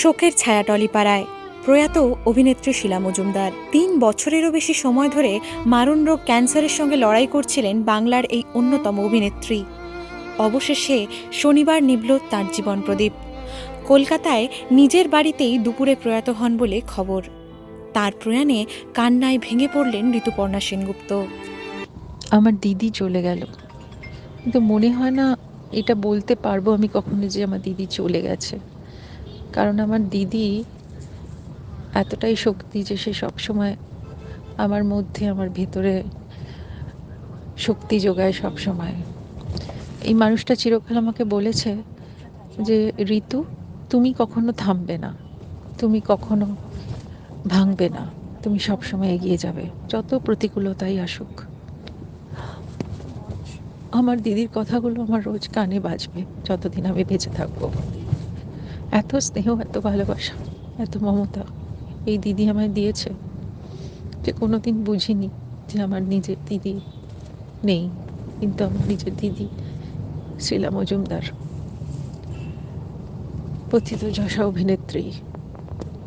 শোকের ছায়া টলিপাড়ায়। প্রয়াত অভিনেত্রী শিলা মজুমদার, তিন বছরেরও বেশি সময় ধরে মারণ রোগ ক্যান্সারের সঙ্গে লড়াই করছিলেন বাংলার এই অন্যতম অভিনেত্রী। অবশেষে শনিবার নিবল তাঁর জীবন প্রদীপ। কলকাতায় নিজের বাড়িতেই দুপুরে প্রয়াত হন বলে খবর। তার প্রয়াণে কান্নায় ভেঙে পড়লেন ঋতুপর্ণা সেনগুপ্ত। আমার দিদি চলে গেল। কিন্তু মনে হয় না এটা বলতে পারব আমি কখনো যে আমার দিদি চলে গেছে। কারণ আমার দিদি এতটাই শক্তি যে সে সবসময় আমার মধ্যে, আমার ভেতরে শক্তি যোগায় সবসময়। এই মানুষটা চিরকাল আমাকে বলেছে যে, ঋতু, তুমি কখনো থামবে না। তুমি কখনো ভাঙবে না। তুমি সবসময় এগিয়ে যাবে। যত প্রতিকূলতাই আসুক, আমার দিদির কথাগুলো আমার রোজ কানে বাজবে, যতদিন আমি বেঁচে থাকব। এত স্নেহ, এত ভালোবাসা, এত মমতা এই দিদি আমায় দিয়েছে যে কোনোদিন বুঝিনি যে আমার নিজের দিদি নেই, কিন্তু আমার নিজের দিদি শ্রীলা মজুমদার। পথিত যশা অভিনেত্রী,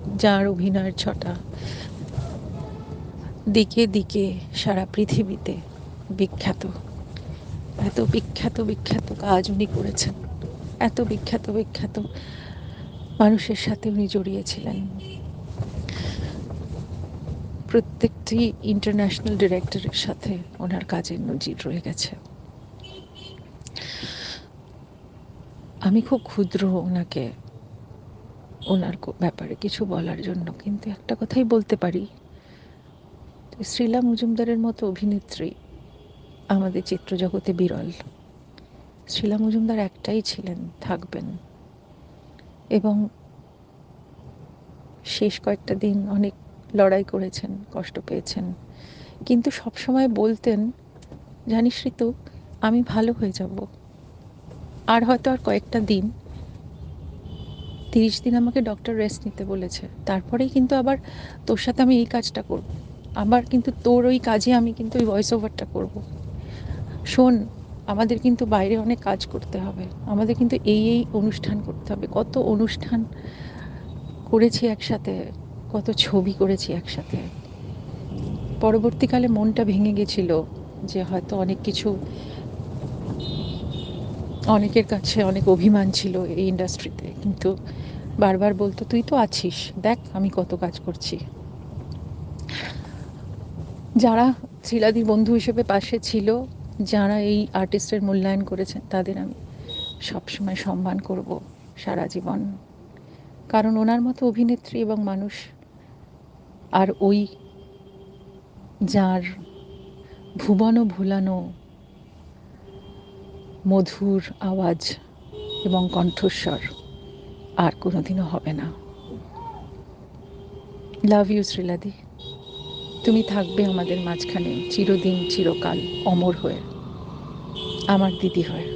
যার অভিনয়ের ছটা। দিকে দিকে সারা পৃথিবীতে বিখ্যাত, এত বিখ্যাত বিখ্যাত কাজ উনি করেছেন, এত বিখ্যাত বিখ্যাত মানুষের সাথে উনি জড়িয়েছিলেন। প্রত্যেকটি ইন্টারন্যাশনাল ডিরেক্টরের সাথে ওনার কাজের নজির রয়ে গেছে। আমি খুব ক্ষুদ্র ওনাকে ওনার ব্যাপারে কিছু বলার জন্য, কিন্তু একটা কথাই বলতে পারি। শ্রীলা মজুমদারের মতো অভিনেত্রী আমাদের চিত্রজগতে বিরল। শ্রীলা মজুমদার একটাই ছিলেন, থাকবেন। এবং শেষ কয়েকটা দিন অনেক লড়াই করেছেন, কষ্ট পেয়েছেন। কিন্তু সবসময় বলতেন, জানিস ঋতু, আমি ভালো হয়ে যাব। আর হয়তো আর কয়েকটা দিন। তিরিশ দিন আমাকে ডক্টর রেস্ট নিতে বলেছে। তারপরেই কিন্তু আবার তোর সাথে আমি এই কাজটা করব। আবার কিন্তু তোর ওই কাজে আমি কিন্তু ওই ভয়েস ওভারটা করব। শোন আমাদের কিন্তু বাইরে অনেক কাজ করতে হবে। আমাদের কিন্তু এই এই অনুষ্ঠান করতে হবে। কত অনুষ্ঠান করেছি একসাথে, কত ছবি করেছি একসাথে। পরবর্তীকালে মনটা ভেঙে গেছিল যে হয়তো অনেক কিছু, অনেকের কাছে অনেক অভিমান ছিল এই ইন্ডাস্ট্রিতে। কিন্তু বারবার বলতো, তুই তো আছিস, দেখ আমি কত কাজ করছি। যারা শিলাদির বন্ধু হিসেবে পাশে ছিল যারা এই আর্টিস্টের মূল্যায়ন করেছেন, তাদের আমি সবসময় সম্মান করব সারা জীবন। কারণ ওনার মতো অভিনেত্রী এবং মানুষ আর ওই যার ভুবন ভুলানো মধুর আওয়াজ এবং কণ্ঠস্বর আর কোনোদিনও হবে না। লাভ ইউ শ্রীলাদি তুমি থাকবে আমাদের মাঝখানে চিরদিন চিরকাল অমর হয়ে। আমার দিদি হয়ে।